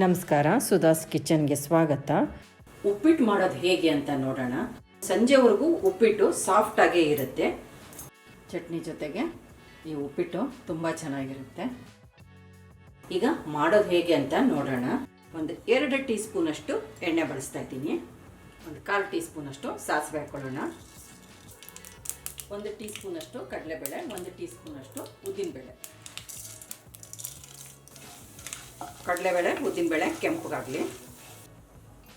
ನಮಸ್ಕಾರ ಸುಧಾಸ್ ಕಿಚನ್ಗೆ ಸ್ವಾಗತ. ಉಪ್ಪಿಟ್ಟು ಮಾಡೋದು ಹೇಗೆ ಅಂತ ನೋಡೋಣ. ಸಂಜೆವರೆಗೂ ಉಪ್ಪಿಟ್ಟು ಸಾಫ್ಟಾಗೇ ಇರುತ್ತೆ. ಚಟ್ನಿ ಜೊತೆಗೆ ಈ ಉಪ್ಪಿಟ್ಟು ತುಂಬ ಚೆನ್ನಾಗಿರುತ್ತೆ. ಈಗ ಮಾಡೋದು ಹೇಗೆ ಅಂತ ನೋಡೋಣ. ಒಂದು ಎರಡು ಟೀ ಸ್ಪೂನಷ್ಟು ಎಣ್ಣೆ ಬಳಸ್ತಾ ಇದ್ದೀನಿ. ಒಂದು ಕಾಲು ಟೀ ಸ್ಪೂನಷ್ಟು ಸಾಸಿವೆ ಹಾಕೊಳ್ಳೋಣ. ಒಂದು ಟೀ ಸ್ಪೂನಷ್ಟು ಕಡಲೆಬೇಳೆ, ಒಂದು ಟೀ ಸ್ಪೂನಷ್ಟು ಉದ್ದಿನಬೇಳೆ. ಕಡಲೆಬೇಳೆ, ಉದ್ದಿನಬೇಳೆ, ಕೆಂಪಗಾಗಲಿ.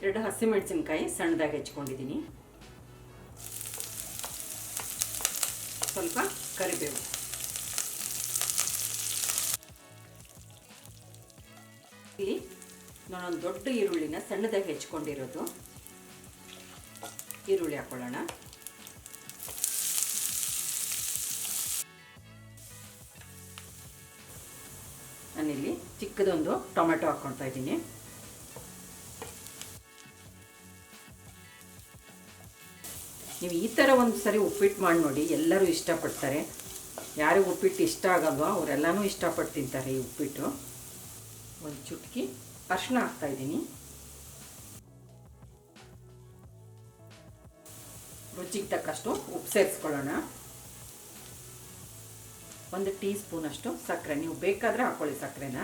ಎರಡು ಹಸಿಮೆಣಸಿನ್ಕಾಯಿ ಸಣ್ಣದಾಗಿ ಹೆಚ್ಕೊಂಡಿದ್ದೀನಿ. ಸ್ವಲ್ಪ ಕರಿಬೇವು. ಇಲ್ಲಿ ನಾನೊಂದು ದೊಡ್ಡ ಈರುಳ್ಳಿನ ಸಣ್ಣದಾಗಿ ಹೆಚ್ಕೊಂಡಿರೋದು. ಈರುಳ್ಳಿ ಹಾಕೊಳ್ಳೋಣ. ನಾನಿಲ್ಲಿ ಚಿಕ್ಕದೊಂದು ಟೊಮೆಟೊ ಹಾಕ್ಕೊಳ್ತಾ ಇದ್ದೀನಿ. ನೀವು ಈ ಥರ ಒಂದು ಸರಿ ಉಪ್ಪಿಟ್ಟು ಮಾಡಿ ನೋಡಿ, ಎಲ್ಲರೂ ಇಷ್ಟಪಡ್ತಾರೆ. ಯಾರಿಗೆ ಉಪ್ಪಿಟ್ಟು ಇಷ್ಟ ಆಗಲ್ವೋ ಅವರೆಲ್ಲನೂ ಇಷ್ಟಪಟ್ಟು ತಿಂತಾರೆ ಈ ಉಪ್ಪಿಟ್ಟು. ಒಂದು ಚುಟ್ಕಿ ಅರ್ಶಿನ ಹಾಕ್ತಾ ಇದ್ದೀನಿ. ರುಚಿಗೆ ತಕ್ಕಷ್ಟು ಉಪ್ಪು ಸೇರಿಸ್ಕೊಳ್ಳೋಣ. ಒಂದು ಟೀ ಸ್ಪೂನಷ್ಟು ಸಕ್ಕರೆ. ನೀವು ಬೇಕಾದರೆ ಹಾಕೊಳ್ಳಿ ಸಕ್ಕರೆನ.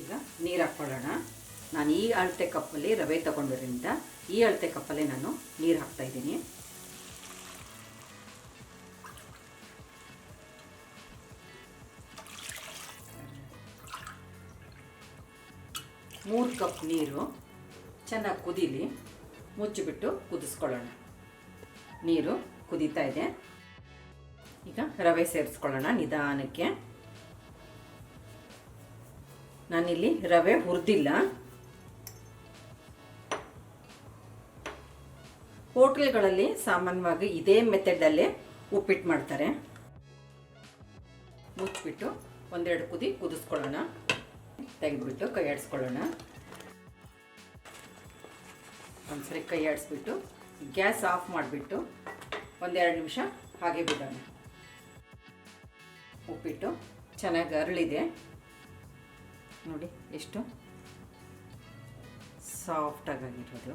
ಈಗ ನೀರು ಹಾಕ್ಕೊಳ್ಳೋಣ ನಾನು ಈ ಅಳತೆ ಕಪ್ಪಲ್ಲಿ ರವೆ ತಗೊಂಡಿರೋದ್ರಿಂದ ಈ ಅಳತೆ ಕಪ್ಪಲ್ಲಿ ನಾನು ನೀರು ಹಾಕ್ತಾ ಇದ್ದೀನಿ. ಮೂರು ಕಪ್ ನೀರು. ಚೆನ್ನಾಗಿ ಕುದೀಲಿ, ಮುಚ್ಚಿಬಿಟ್ಟು ಕುದಿಸ್ಕೊಳ್ಳೋಣ. ನೀರು ಕುದೀತಾ ಇದೆ. ಈಗ ರವೆ ಸೇರಿಸ್ಕೊಳ್ಳೋಣ ನಿಧಾನಕ್ಕೆ. ನಾನಿಲ್ಲಿ ರವೆ ಹುರಿದಿಲ್ಲ. ಹೋಟ್ಲ್ಗಳಲ್ಲಿ ಸಾಮಾನ್ಯವಾಗಿ ಇದೇ ಮೆಥಡಲ್ಲೇ ಉಪ್ಪಿಟ್ಟು ಮಾಡ್ತಾರೆ. ಮುಚ್ಚಿಬಿಟ್ಟು ಒಂದೆರಡು ಕುದಿ ಕುದಿಸ್ಕೊಳ್ಳೋಣ. ತೆಗೆದ್ಬಿಟ್ಟು ಕೈ ಆಡಿಸ್ಕೊಳ್ಳೋಣ ಒಂದ್ಸರಿ ಕೈ ಆಡಿಸ್ಬಿಟ್ಟು, ಗ್ಯಾಸ್ ಆಫ್ ಮಾಡಿಬಿಟ್ಟು ಒಂದೆರಡು ನಿಮಿಷ ಹಾಗೆ ಬಿಡೋಣ. ಉಪ್ಪಿಟ್ಟು ಚೆನ್ನಾಗಿ ಅರಳಿದೆ. ನೋಡಿ ಎಷ್ಟು ಸಾಫ್ಟಾಗಿರೋದು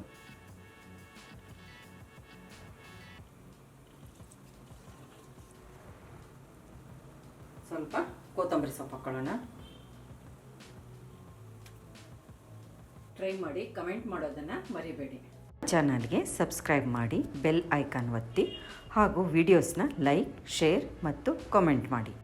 ಸ್ವಲ್ಪ ಕೊತ್ತಂಬರಿ ಸೊಪ್ಪು ಹಾಕೊಳ್ಳೋಣ. ಟ್ರೈ ಮಾಡಿ ಕಮೆಂಟ್ ಮಾಡೋದನ್ನು ಮರಿಬೇಡಿ. ಚಾನಲ್ಗೆ ಸಬ್ಸ್ಕ್ರೈಬ್ ಮಾಡಿ ಬೆಲ್ ಐಕಾನ್ ಒತ್ತಿ ಹಾಗೂ ವಿಡಿಯೋಸ್ನ ಲೈಕ್ ಶೇರ್ ಮತ್ತು ಕಾಮೆಂಟ್ ಮಾಡಿ.